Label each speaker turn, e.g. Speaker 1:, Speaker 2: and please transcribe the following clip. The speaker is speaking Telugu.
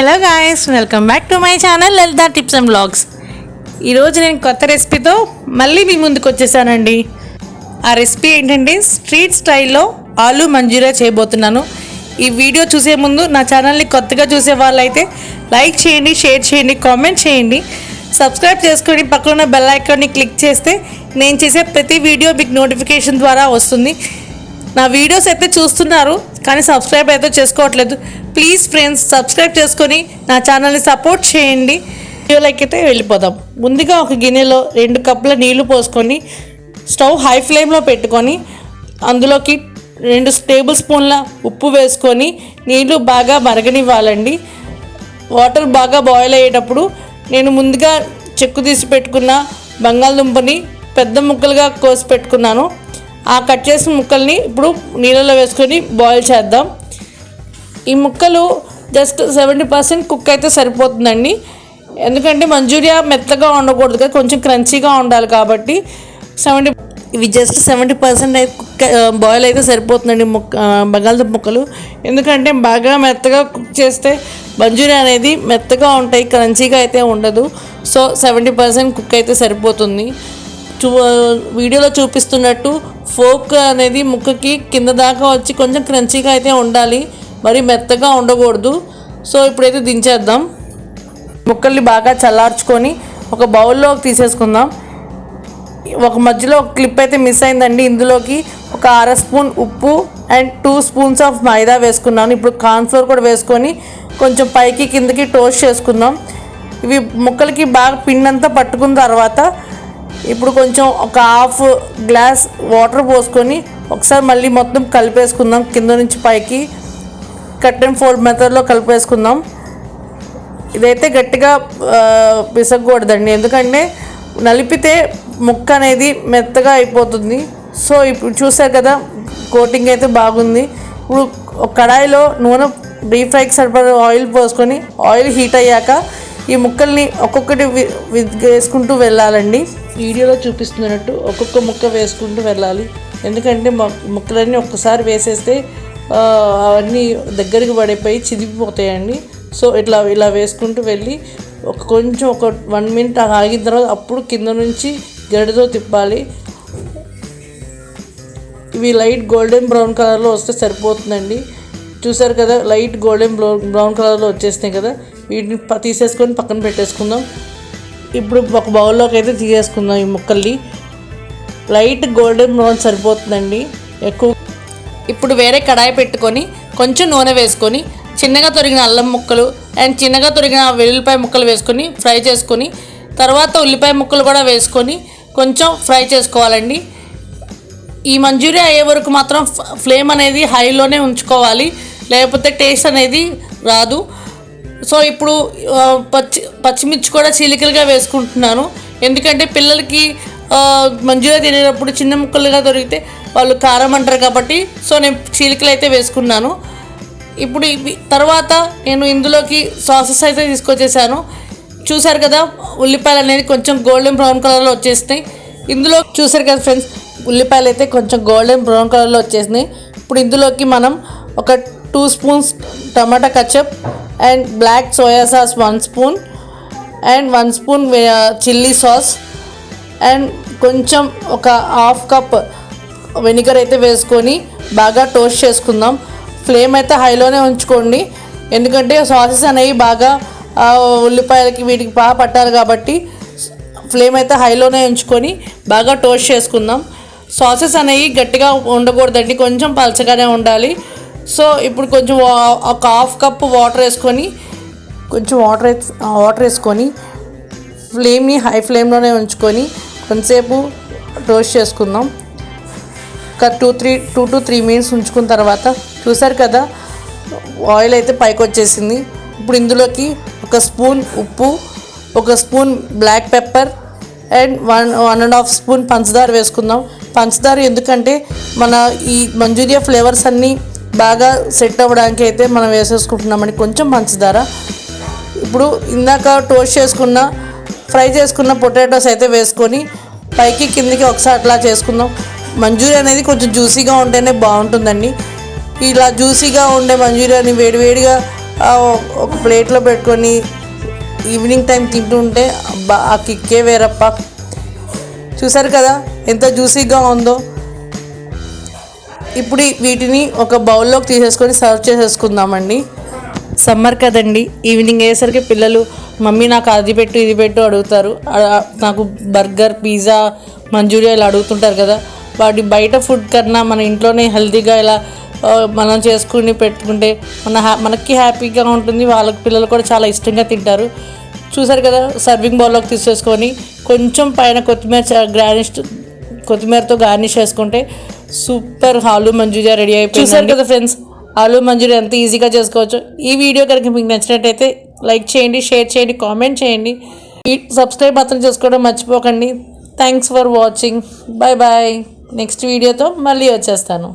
Speaker 1: Hello guys welcome back to my channel Lalitha tips and blogs ఈరోజు నేను కొత్త రెసిపీతో మళ్ళీ మీ ముందుకు వచ్చేసానండి. ఆ రెసిపీ ఏంటంటే స్ట్రీట్ స్టైల్లో ఆలు మంజూరియా చేయబోతున్నాను. ఈ వీడియో చూసే ముందు నా ఛానల్ని కొత్తగా చూసే వాళ్ళైతే లైక్ చేయండి షేర్ చేయండి కామెంట్ చేయండి. సబ్స్క్రైబ్ చేసుకొని పక్కన ఉన్న బెల్ ఐకాన్ని క్లిక్ చేస్తే నేను చేసే ప్రతి వీడియో మీకు నోటిఫికేషన్ ద్వారా వస్తుంది. నా వీడియోస్ అయితే చూస్తున్నారు కానీ సబ్స్క్రైబ్ అయితే చేసుకోవట్లేదు. ప్లీజ్ ఫ్రెండ్స్ సబ్స్క్రైబ్ చేసుకొని నా ఛానల్ని సపోర్ట్ చేయండి. వీడియోలోకి అయితే వెళ్ళిపోదాం. ముందుగా ఒక గిన్నెలో రెండు కప్పుల నీళ్ళు పోసుకొని స్టవ్ హై ఫ్లేమ్లో పెట్టుకొని అందులోకి రెండు టేబుల్ స్పూన్ల ఉప్పు వేసుకొని నీళ్ళు బాగా మరగనివ్వాలండి. వాటర్ బాగా బాయిల్ అయ్యేటప్పుడు నేను ముందుగా చెక్కు తీసి పెట్టుకున్న బంగాళదుంపని పెద్ద ముక్కలుగా కోసి పెట్టుకున్నాను. ఆ కట్ చేసిన ముక్కల్ని ఇప్పుడు నీళ్ళలో వేసుకొని బాయిల్ చేద్దాం. ఈ ముక్కలు జస్ట్ సెవెంటీ పర్సెంట్ కుక్ అయితే సరిపోతుందండి. ఎందుకంటే మంజూరియా మెత్తగా ఉండకూడదు కదా కొంచెం క్రంచీగా ఉండాలి కాబట్టి సెవెంటీ ఇవి జస్ట్ సెవెంటీ పర్సెంట్ అయితే కుక్ బాయిల్ అయితే సరిపోతుందండి ముక్క బంగాళదుంప ముక్కలు. ఎందుకంటే బాగా మెత్తగా కుక్ చేస్తే మంజూరియా అనేది మెత్తగా ఉంటాయి క్రంచీగా అయితే ఉండదు. సో సెవెంటీ పర్సెంట్ కుక్ అయితే సరిపోతుంది. చూ వీడియోలో చూపిస్తున్నట్టు ఫోక్ అనేది ముక్కకి కింద దాకా వచ్చి కొంచెం క్రంచీగా అయితే ఉండాలి. మరి మెత్తగా ఉండకూడదు. సో ఇప్పుడైతే దించేద్దాం. ముక్కల్ని బాగా చల్లార్చుకొని ఒక బౌల్లోకి తీసేసుకుందాం. ఒక మధ్యలో ఒక క్లిప్ అయితే మిస్ అయిందండి. ఇందులోకి ఒక అర స్పూన్ ఉప్పు and two spoons of maida వేసుకున్నాను. ఇప్పుడు కార్న్ఫ్లోర్ కూడా వేసుకొని కొంచెం పైకి కిందకి టోస్ట్ చేసుకుందాం. ఇవి ముక్కలకి బాగా పిండంతా పట్టుకున్న తర్వాత ఇప్పుడు కొంచెం ఒక హాఫ్ గ్లాస్ వాటర్ పోసుకొని ఒకసారి మళ్ళీ మొత్తం కలిపేసుకుందాం కింద నుంచి పైకి. కట్ అండ్ ఫోల్డ్ మెథడ్లో కలిపేసుకుందాం. ఇదైతే గట్టిగా పిసగకూడదండి ఎందుకంటే నలిపితే ముక్క అనేది మెత్తగా అయిపోతుంది. సో ఇప్పుడు చూసారు కదా కోటింగ్ అయితే బాగుంది. ఇప్పుడు కడాయిలో నూనె డీప్ ఫ్రైకి సరిపడే ఆయిల్ పోసుకొని ఆయిల్ హీట్ అయ్యాక ఈ ముక్కల్ని ఒక్కొక్కటి వి- వి- వేసుకుంటూ వెళ్ళాలండి. వీడియోలో చూపిస్తున్నట్టు ఒక్కొక్క ముక్క వేసుకుంటూ వెళ్ళాలి. ఎందుకంటే ముక్కలన్నీ ఒక్కసారి వేసేస్తే అవన్నీ దగ్గరికి పడిపోయి చిదిగిపోతాయండి సో ఇట్లా ఇలా వేసుకుంటూ వెళ్ళి ఒక కొంచెం ఒక వన్ మినిట్ ఆగిన తర్వాత అప్పుడు కింద నుంచి గడితో తిప్పాలి. ఇవి లైట్ గోల్డెన్ బ్రౌన్ కలర్లో వస్తే సరిపోతుందండి. చూసారు కదా లైట్ గోల్డెన్ బ్రౌన్ బ్రౌన్ కలర్లో వచ్చేసినాయి కదా. వీటిని తీసేసుకొని పక్కన పెట్టేసుకుందాం. ఇప్పుడు ఒక బౌల్లోకి అయితే తీసేసుకుందాం ఈ ముక్కల్ని. లైట్ గోల్డెన్ బ్రౌన్ సరిపోతుందండి. ఎక్కువ ఇప్పుడు వేరే కడాయి పెట్టుకొని కొంచెం నూనె వేసుకొని చిన్నగా తొరిగిన అల్లం ముక్కలు అండ్ చిన్నగా తొరిగిన వెల్లుల్లిపాయ ముక్కలు వేసుకొని ఫ్రై చేసుకొని తర్వాత ఉల్లిపాయ ముక్కలు కూడా వేసుకొని కొంచెం ఫ్రై చేసుకోవాలండి. ఈ మంచూరియా అయ్యే వరకు మాత్రం ఫ్లేమ్ అనేది హైలోనే ఉంచుకోవాలి. లేకపోతే టేస్ట్ అనేది రాదు. సో ఇప్పుడు పచ్చి పచ్చిమిర్చి కూడా చీలికలుగా వేసుకుంటున్నాను. ఎందుకంటే పిల్లలకి ఆ, తినేటప్పుడు చిన్న ముక్కలుగా దొరికితే వాళ్ళు కారం అంటారు కాబట్టి సో నేను చీలికలు అయితే వేసుకున్నాను. ఇప్పుడు ఇవి తర్వాత నేను ఇందులోకి సాసెస్ అయితే తీసుకొచ్చేసాను. చూసారు కదా ఉల్లిపాయలు అనేది కొంచెం గోల్డెన్ బ్రౌన్ కలర్లో వచ్చేసినాయి. ఇందులో చూసారు కదా ఫ్రెండ్స్ ఉల్లిపాయలు అయితే కొంచెం గోల్డెన్ బ్రౌన్ కలర్లో వచ్చేసినాయి. ఇప్పుడు ఇందులోకి మనం ఒక two spoons tomato ketchup and black soya sauce one spoon and one spoon chilli sauce and కొంచెం ఒక హాఫ్ కప్ వెనిగర్ అయితే వేసుకొని బాగా టోస్ట్ చేసుకుందాం. ఫ్లేమ్ అయితే హైలోనే ఉంచుకోండి. ఎందుకంటే సాసెస్ అనేవి బాగా ఉల్లిపాయలకి వీటికి బాగా పట్టాలి కాబట్టి ఫ్లేమ్ అయితే హైలోనే ఉంచుకొని బాగా టోస్ట్ చేసుకుందాం. సాసెస్ అనేవి గట్టిగా ఉండకూడదండి కొంచెం పలచగానే ఉండాలి. సో ఇప్పుడు కొంచెం ఒక హాఫ్ కప్ వాటర్ వేసుకొని కొంచెం వాటర్ వాటర్ వేసుకొని ఫ్లేమ్ని హై ఫ్లేమ్లోనే ఉంచుకొని కొంతసేపు టోస్ట్ చేసుకుందాం. ఒక two three two to three minutes ఉంచుకున్న తర్వాత చూసారు కదా ఆయిల్ అయితే పైకి వచ్చేసింది. ఇప్పుడు ఇందులోకి ఒక స్పూన్ ఉప్పు ఒక spoon black pepper and one one and half spoon పంచదార వేసుకుందాం. పంచదార ఎందుకంటే మన ఈ మంజూరియా ఫ్లేవర్స్ అన్నీ బాగా సెట్ అవ్వడానికి అయితే మనం వేసేసుకుంటున్నామని కొంచెం పంచదార. ఇప్పుడు ఇందాక టోస్ట్ చేసుకున్న ఫ్రై చేసుకున్న పొటాటోస్ అయితే వేసుకొని పైకి కిందికి ఒకసారి అట్లా చేసుకుందాం. మంచూరియా అనేది కొంచెం జ్యూసీగా ఉంటేనే బాగుంటుందండి. ఇలా జ్యూసీగా ఉండే మంచూరియాని వేడివేడిగా ఒక ప్లేట్లో పెట్టుకొని ఈవినింగ్ టైం తింటూ ఉంటే అబ్బా ఆ కిక్కే వేరప్ప. చూసారు కదా ఎంత జ్యూసీగా ఉందో. ఇప్పుడు వీటిని ఒక బౌల్లోకి తీసేసుకొని సర్వ్ చేసేసుకుందామండి. సమ్మర్ కదండి ఈవినింగ్ అయ్యేసరికి పిల్లలు మమ్మీ నాకు అది పెట్టు ఇది పెట్టు అడుగుతారు. నాకు బర్గర్ పిజ్జా మంచూరియా ఇలా అడుగుతుంటారు కదా. వాటి బయట ఫుడ్ కన్నా మన ఇంట్లోనే హెల్తీగా ఇలా మనం చేసుకుని పెట్టుకుంటే మన హ్యా మనకి హ్యాపీగా ఉంటుంది. వాళ్ళకి పిల్లలు కూడా చాలా ఇష్టంగా తింటారు. చూసారు కదా సర్వింగ్ బౌల్లోకి తీసేసుకొని కొంచెం పైన కొత్తిమీర గార్నిష్ కొత్తిమీరతో గార్నిష్ చేసుకుంటే సూపర్ ఆలు మంచూరియా రెడీ అయిపోయింది చూసారు కదా ఫ్రెండ్స్ ఆలు మంచూరియా ఎంత ఈజీగా చేసుకోవచ్చు. ఈ వీడియో కనుక మీకు నచ్చినట్టయితే లైక్ చేయండి షేర్ చేయండి కామెంట్ చేయండి. సబ్స్క్రైబ్ మాత్రం చేసుకోవడం మర్చిపోకండి. Thanks for watching bye bye next వీడియోతో మళ్ళీ వచ్చేస్తాను.